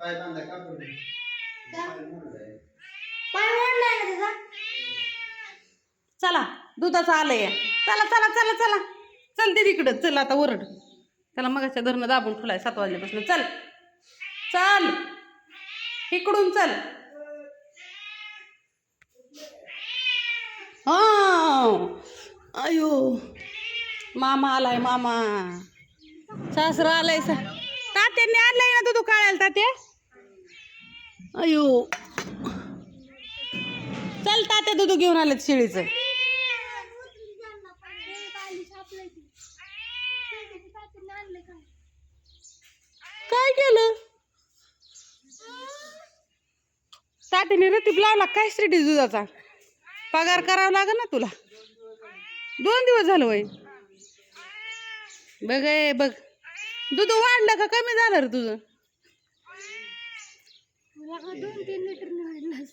पाय बांधा का बरं? का? पाय मोडलाय. पाय मोडलाय ना त्याचा? चला दुधाचं आलंय. चला चला चला चला. चल ते तिकडं. चल आता ओरड. त्याला मगाच्या धरणं दाबून ठेवलाय सात वाजल्यापासून. चल. चल. इकडून चल. हा. अयो. मामा आलाय मामा. सासरा आलाय सा तात्यांनी आणलंय ना दूध काढायला तात्या? अयो. चल तात्या दूध घेऊन आलेत शेळीचं. काय केलं? तात्याने रतीप लावला काय स्टेटी दुधाचा? पगार करावा लागेल ना तुला. दोन दिवस झालं वय. बघ ए, बघ. दूध वाढलं का कमी झालं रे तुझं? दोन तीन लिटर वाढला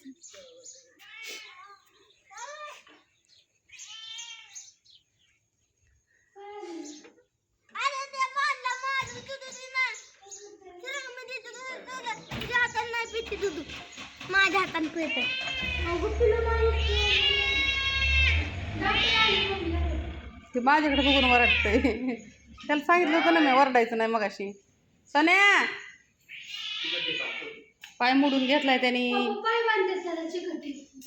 माझ्या हाताने पिळत ते माझ्याकडे बघून वरडतंय. त्याला सांगितलं होतं ना मी वरडायचं नाही मगाशी. सन्या! पाय मोडून घेतलाय त्यांनी.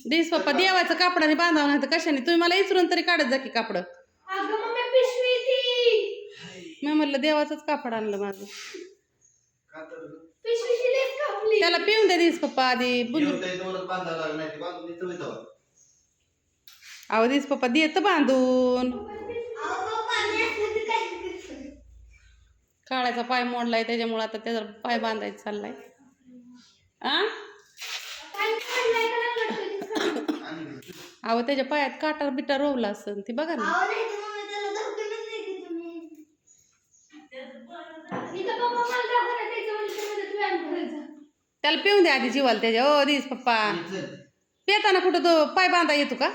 दिस पप्पा देवाचं कापडाने बांधावं नाही तर कशाने? तुम्ही मला इचरून तरी काढत जा की कापड. अगं मम्मी पिशवी ती. मी म्हणलं देवाचंच कापड आणलं माझं. त्याला पिऊन द्या दिस पप्पा आधी. अहो दिस पप्पा देत बांधून. काळ्याचा पाय मोडलाय त्याच्यामुळे आता त्याचा पाय बांधायचा चाललाय. आ? अहो त्याच्या पायात काटा बिटा रोवला असेल ती बघा ना. त्याला पिऊन द्या आधी जीवाला त्याच्या. ओ दिस पप्पा. पेताना कुठं तो पाय बांधा येतो का?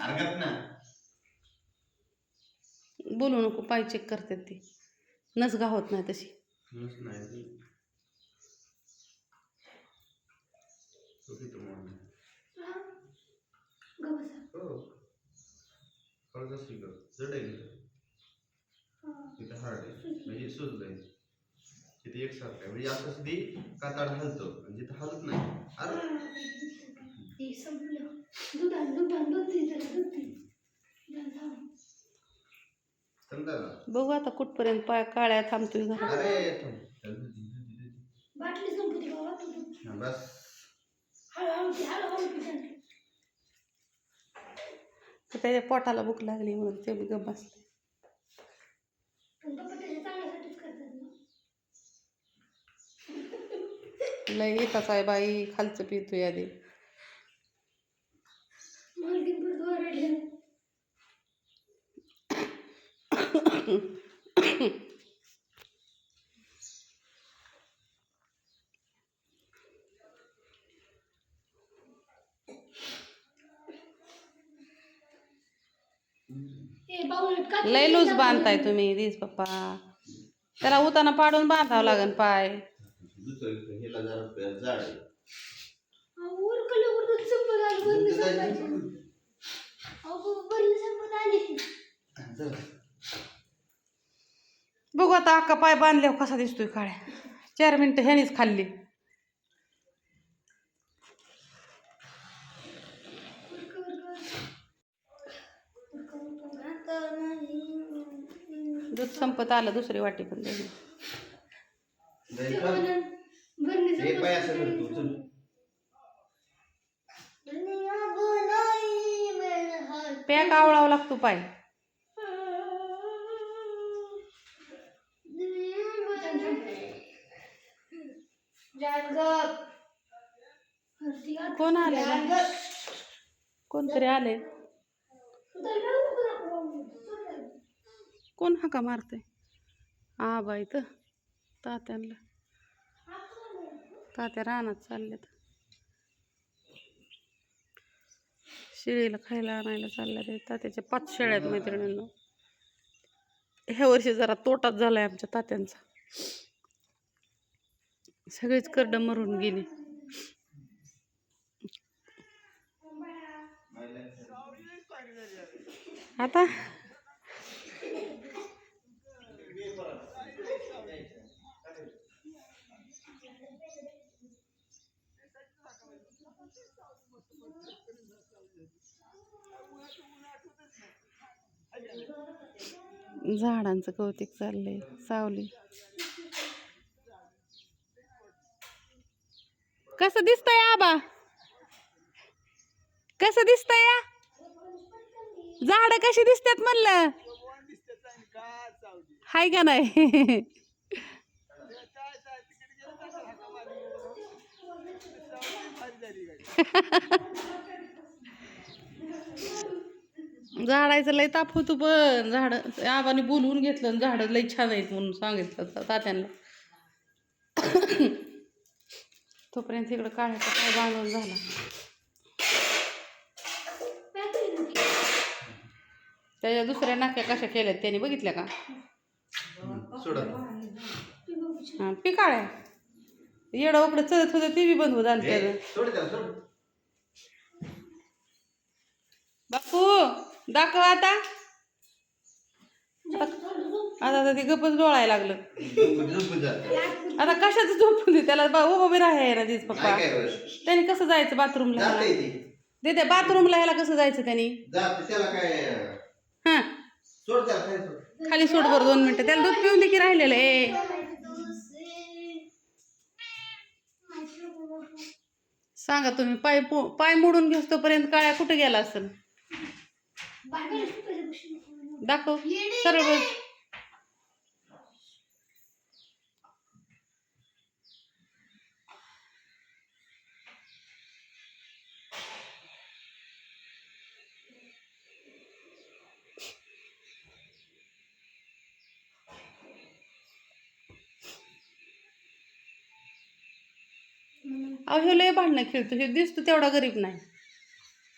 अरे बोलू नको पाय चेक करतात ते. नस होत नाही तशी. हा? तिथं. म्हणजे तिथे एकसारखं आहे. म्हणजे कातड हलतो. हलत नाही. अरे. संपलं. दूध दूध दे जरा थांब. समजा ना बघू आता कुठपर्यंत पाय काळ्या थांबतोय हा, त्याच्या पोटाला भूक लागली म्हणून ते बी गप्प बसले. लय येताच आहे बाई खालचं पितोय आधी मुलगी पुढे ओरडली ए बावळट का लय लूज बांधताय तुम्ही दिस पप्पा त्याला उताना पाडून बांधावं लागन पाय संपत बंद दुसरं संपायचं जायचं. अहो बंद संपत आली चल. बघू आता अक्का पाय बांधल्यावर कसा दिसतोय काळ्या. चार मिनिटं ह्यानीच खाल्ली. दूध संपत आलं दुसरी वाटी पण चल. पॅक आवळावं लागतो पाय. कोण आले? कोणतरी आले? कोण हाका मारते हा बाई तर. तात्यांना तात्या रानात चाललेत शिळीला खायला आणायला चालल्या ते तात्याच्या पाच शेळ्या आहेत मैत्रिणींना. ह्या वर्षी जरा तोटाच झालाय आमच्या तात्यांचा. सगळीच करड मरून गेली. आता झाडांचं कौतिक चाललंय सावली. कसं दिसतंय आबा? कसं दिसतंय या? झाड कशी दिसतात म्हणलं? हाय का नाही? झाडायचं लय ताप होतो पण. झाड आबाने बोलवून घेतलं आणि झाडं लय छान आहेत म्हणून सांगितलं तात्यांना. तोपर्यंत इकडं काढायचा काय बांधून झाला? त्याच्या दुसऱ्या नाक्या कशा केल्यात त्याने बघितल्या का? सोडा. हा पिकाळ आहे. येडं उकडं चढत होतं ते बी बंद होत आलं त्याचं. सोड त्याला सोड. बापू दाखव आता. आता आता ते गपच डोळायला लागलं. आता कशाचं झोपून दे त्याला बा उभं बी राहाय ना तीच पप्पा. त्याने कसं जायचं बाथरूमला ह्याला. दे दे बाथरूमला ह्याला कसं जायचं त्यांनी? जा त्याला काय हा. सोड त्याला काय सोड. खाली सोड बरं दोन मिनिटं. त्याला दूध पिऊन दे की राहिलेलं ए सांगा तुम्ही पाय पो- पाय मोडून घेस तोपर्यंत काळ्या कुठे गेला असेल? दाखव. सरळ बस अहो लय भांडणं खेळतो. हे दिसतो तेवढा गरीब नाही.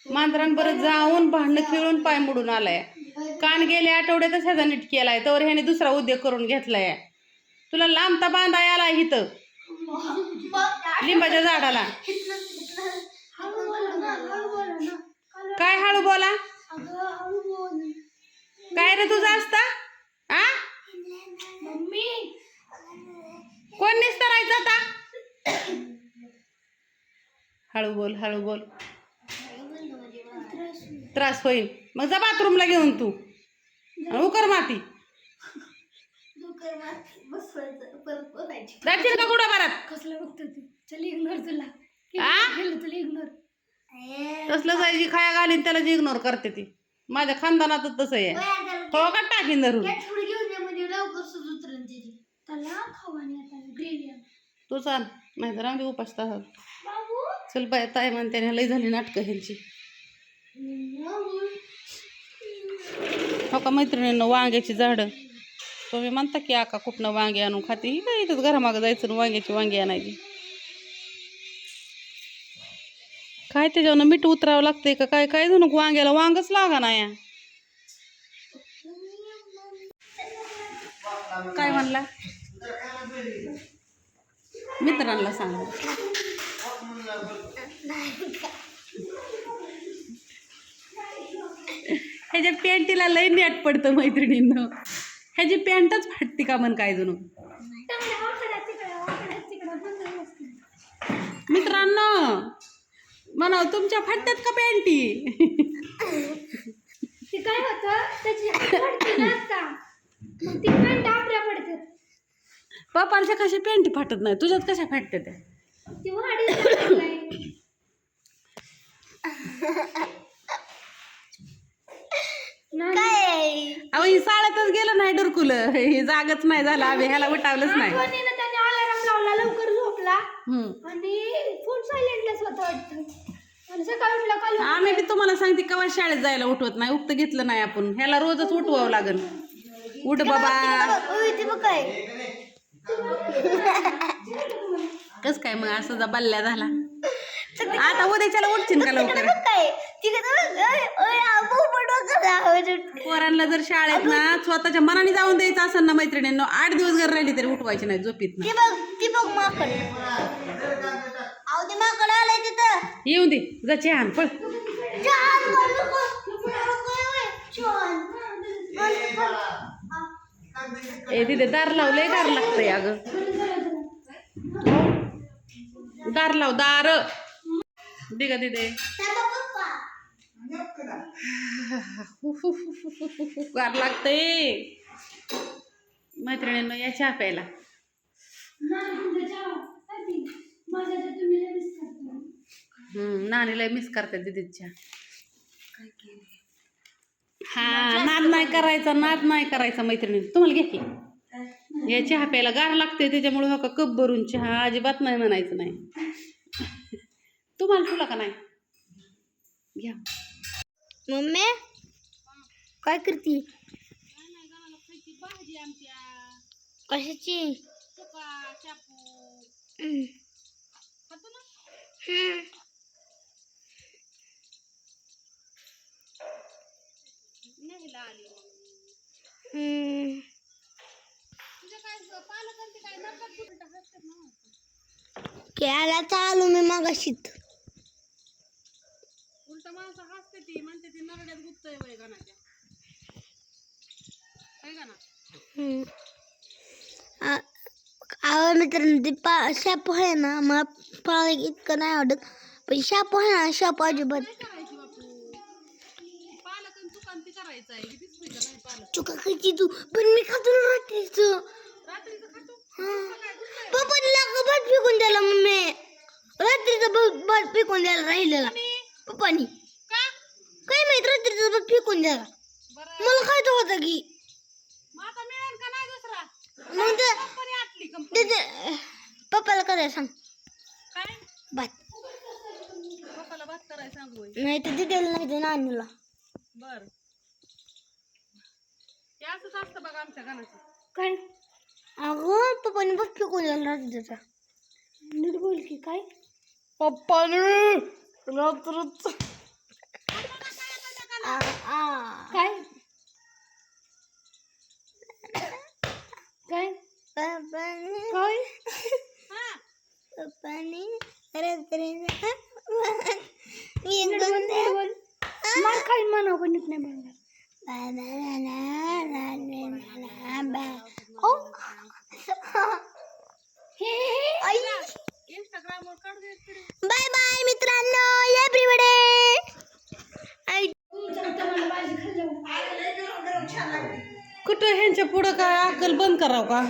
मांजरांबरोबर जाऊन भांडणं खेळून पाय मोडून आलाय. कान गेल्या आठवड्यातच ह्याचा नीट केलाय. तर ह्याने दुसरा उद्योग करून घेतलाय. तुला लांबता बांधा आला इथं. लिंबाच्या झाडाला. काय हळू बोला. काय रे तुझं असता आ कोण निस्तरायचं आता हळू बोल हळू बोल त्रास होईल. मग जा बाथरूमला घेऊन तू. उकर माती. जाशील का कुठं बरात कसलं बघतो तू? चल इग्नोर तुला? गेलं तुला इग्नोर तसलं जायची खाया घालीन त्याला जी इग्नोर करते ती. माझ्या खानदानातच तसं आहे. हो का टाकीन धरून? म्हणजे तू चाल नाही तर आम्ही उपास चल बाय ताय म्हणते ना, लई झाली नाटकं ह्यांची. हो का मैत्रिणींना वांग्याची झाडं. तुम्ही म्हणता की आका कुठनं वांगे आणून खाते? ही काय इथंच घरामागं जायचं आणि वांग्याची वांगी आणायची? काय त्याच्यावर मीठ उतरावं लागतंय का? काय काय जणू वांग्याला वांगच लागा ना या. काय म्हणला? मित्रांना सांग. ह्याच्या पॅन्टीला लय नेट पडतं मैत्रिणींनं. ह्याची पॅन्टच फाटते का म्हण काय जणू मित्रांनो म्हणा तुमच्या फाटतात का पॅन्टी ते काय होतं? त्याची पडते ना आता. मग ती पण डाबऱ्या पडतात पप्पांच्या कशा पॅन्टी फाटत नाही? तुझ्यात कशा फाटतात त्या? ती अहो ही साळ्यातच गेलं नाही डुरकुलं. हे जागच नाही झालं. आम्ही ह्याला उठावलंच नाही. आठवणीनं त्याने अलाराम लावला लवकर झोपला. हम्म. आणि फोन सायलेंटलाच होता वाटतं आणि सकाळी उठला काल आम्ही बी तुम्हाला सांगते केव्हा शाळेत जायला उठवत नाही. उठतं घेतलं नाही आपण. ह्याला रोजच उठवावं लागल. उठ बाबा. काय? कस काय मग? असं जा बल्ल्या झाला. आता उद्याच्याला उठशील का लवकर? पोरांना जर शाळेत ना स्वतःच्या मनाने जाऊन द्यायचं असेल ना मैत्रिणींनो आठ दिवस घर राहिली तरी उठवायची नाही झोपीत ना ती बघ ती बघ माकड. अहो ते माकड आलंय तिथं. येऊ दे जा आण पळ. ए तिथे दार लावलंय दार लागतंय अगं. दार लाव दार. दे का दीदे गार लागते मैत्रिणींना या चहा प्यायला. नानीला मिस करते दिदीच्या चहा. हा नाद नाही करायचा नाद नाही करायचा मैत्रिणी तुम्हाला घ्या की. या चहा प्यायला गार लागते त्याच्यामुळे हो का कप भरून चहा. अजिबात नाही म्हणायचं नाही. तुम्हाला तुला का नाही? घ्या. मम्मी काय करती? भाजी आमच्या कशाची? चापू हम्म. हम्म. नेहला आली हम्म. तुझ्या काय पालकांचे काय नका कुठं हसतात ना खेळायला चालू मी मगाशीत उलट माणसं हसते ती? म्हणते ती नरड्यात गुप्तय वय गाण्याच्या काय गाणं हम्म. आ- अहो मित्रांनो ते पा शापू आहे ना मला पाळ इतकं नाही आवडत. पण शापू आहे ना शापू अजिबात. करायची बापू. पालक आणि चुकान ती करायचं आहे कितीच पैसा नाही पालक. चुका खायची तू. पण मी खातो ना रात्रीचं. रात्रीचं खातो? पप्पाला भात फेकून द्यायला मम्मी. रात्रीचा भात भात फेकून द्यायला राहिलेला. पप्पानी. का? काय माहीत रात्रीचा भात फेकून बरं. मला खायचं होतं की? मग ते पप्पाला करायला सांग. होय. नाही तर दिलेलं नाही ते नानीला बर. असंच असतं बघा आमच्या गाण्याचं काय? अगं पप्पाने भात फेकून द्यायला रात्रीचा नीट बोल की काय? पप्पाने! रात्रीच. काय? काय? काय? हा पप्पाने मला काय म्हणावं पण नीट नाही काढू दे तरी बाय बाय मित्रांनो एव्हरीबडे. कुठं ह्यांच्या पुढं काय अक्कल बंद करावं का?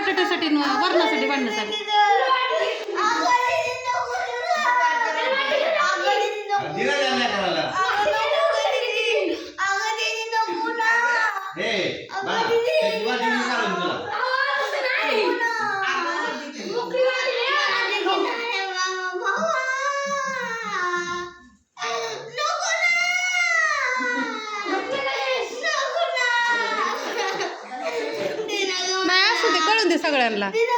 बटाट्यासाठी न वरणासाठी वाढण्यासाठी दिलं त्या लेकराला. हे, बा, त्याची वाटी मी काढून तुला. नाही असू दे कळून दे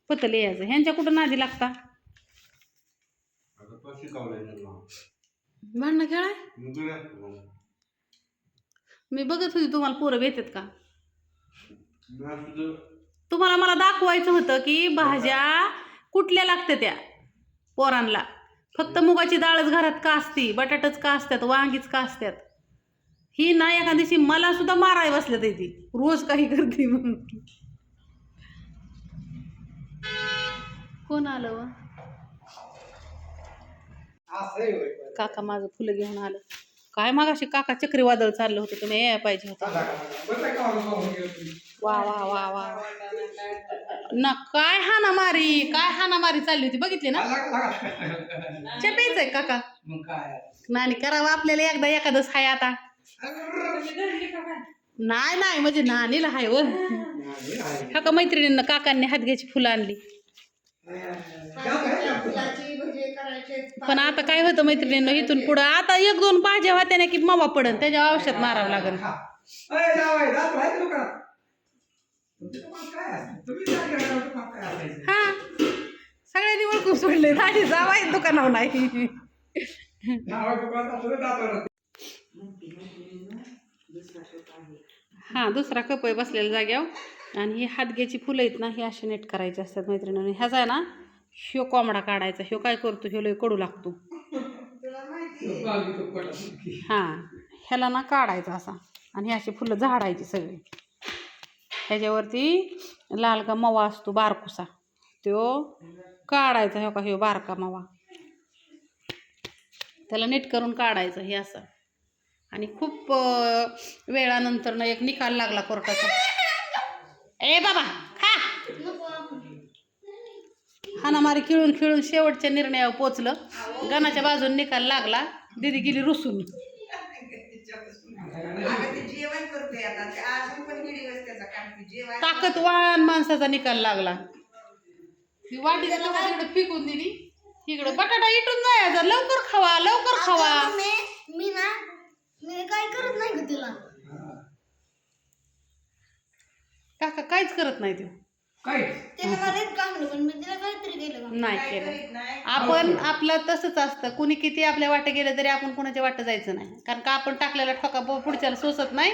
पतं लिहायचं ह्यांच्या कुठं नादी लागता. भांडणं खेळाय? मी बघत होती तुम्हाला पोरं भेटत का? तुम्हाला मला दाखवायचं होतं की भाज्या कुठल्या लागत्या त्या पोरांना? फक्त मुगाची डाळच घरात का असती बटाटच का असतात वांगीच का असतात ही ना एका दिवशी मला सुद्धा माराय बसल्यात ती रोज काही करते म्हणून कोण आलं व? काका माझं फुलं घेऊन आलं काय मागाशी काका चक्रीवादळ चाललं होतं तुम्ही यायला पाहिजे होतं वा वा वा वा. ना काय हाना मारी काय हाना मारी चालली होती बघितली ना? चेपायचंय काका. नाही करावं आपल्याला एकदा एखादच हाय आता. नाही नाही म्हणजे नानीला हाय व. काका मैत्रिणींना काकांनी हातग्याची फुलं आणली. पण आता काय होतं मैत्रिणींना इथून पुढं आता एक दोन भाज्या होत्या ना की मावा पडन त्याच्या औषध मारावं लागेल हा. सगळ्यांनी ओळखून सोडले. राजी जावाय दुकानावर नाही. हा दुसरा कप आहे बसलेल्या जाग्यावर आणि ही हातग्याची फुलं आहेत ना ही अशी नेट करायची असतात मैत्रिणीने. ह्याचा आहे ना ह्यो कोंबडा काढायचा. ह्यो काय करतो? ह्यो लय कडू लागतो. हा ह्याला ना काढायचा असा. आणि ही अशी फुलं झाडायची सगळी. ह्याच्यावरती लाल का मवा असतो बारकुसा. तो काढायचा ह्यो का ह्यो बारका मवा. त्याला नीट करून काढायचं हे असं. आणि खूप वेळानंतर ना एक निकाल लागला कोर्टाचा. ए बाबा खा! हानामारी खिळून खिळून शेवटच्या निर्णयावर पोचलं. गणाच्या बाजून निकाल लागला. दिदी गेली रुसून. अगं ते जेवण करते आता. ते अजून पण व्हिडिओ त्याचा काढते जेवण ताकदवान माणसाचा निकाल लागला. ती वाटी तिकडे फेकून दिली. इकडं बटाटा इटून जायचा लवकर खावा लवकर खावा. मी मी ना मी काय करत नाही ग तिला. काका काहीच करत नाही ते. तिने मला एक काम पण मी तिला काहीतरी केलं का नाही केलं. आपण आपलं तसंच असतं. कुणी किती आपल्या वाटं गेलं तरी आपण कुणाच्या वाटं जायचं नाही. कारण का आपण टाकलेला ठोका पुढच्याला सोसत नाही.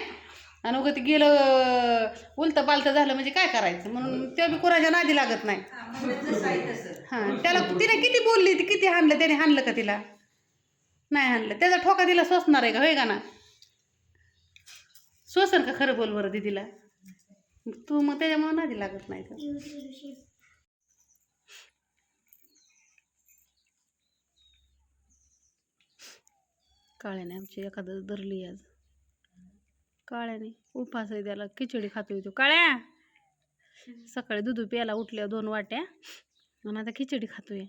आणि उगं ते गेलं उलतं पालतं झालं म्हणजे काय करायचं? म्हणून ते बी कुणाच्या नादी लागत नाही. जसं आहे तसं. हां त्याला तिने किती बोलली ती किती हाणलं त्याने हाणलं का तिला? नाही हाणलं. त्याचा ठोका तिला सोसणार आहे का? होय का ना? सोसन का खरं बोल बरं दिदीला तू मग त्याच्यामुळे नादी लागत नाही का काळ्याने आमची एखादं धरली आज. काळ्याने उपास आहे त्याला खिचडी खातोय तो. काळ्या! सकाळी दूध प्यायला उठल्या दोन वाट्या. आणि आता खिचडी खातोय.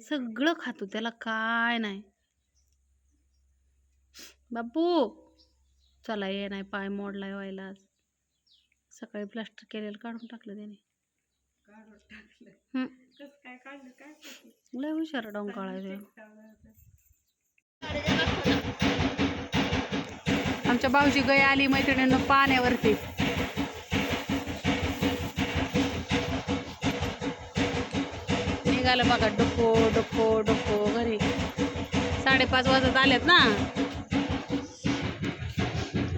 सगळं खातो त्याला काय नाही. बापू! चला ये नाही पाय मोडलाय व्हायला आज. सकाळी प्लास्टर केलेलं काढून टाकलं त्याने. लय हुशार डोंकाळा. आमच्या भाऊची गय आली मैत्रिणीनं पाण्यावरती. निघालं बघा डोको डोको डोको घरी. साडेपाच वाजत आलेत ना.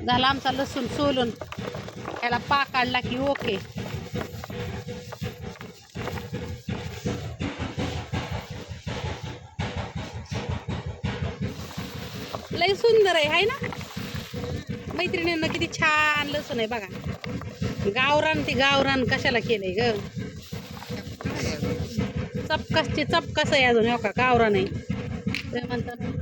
झाला आमचा लसूण सोलून. याला पा काढला की ओके लय सुंदर आहे हाय ना? मैत्रिणींना किती छान लसूण आहे बघा. गावरान ती गावरान कशाला केलंय ग? चपकासची चपकास आहे अजून हो का? गावरान आहे. म्हणतात?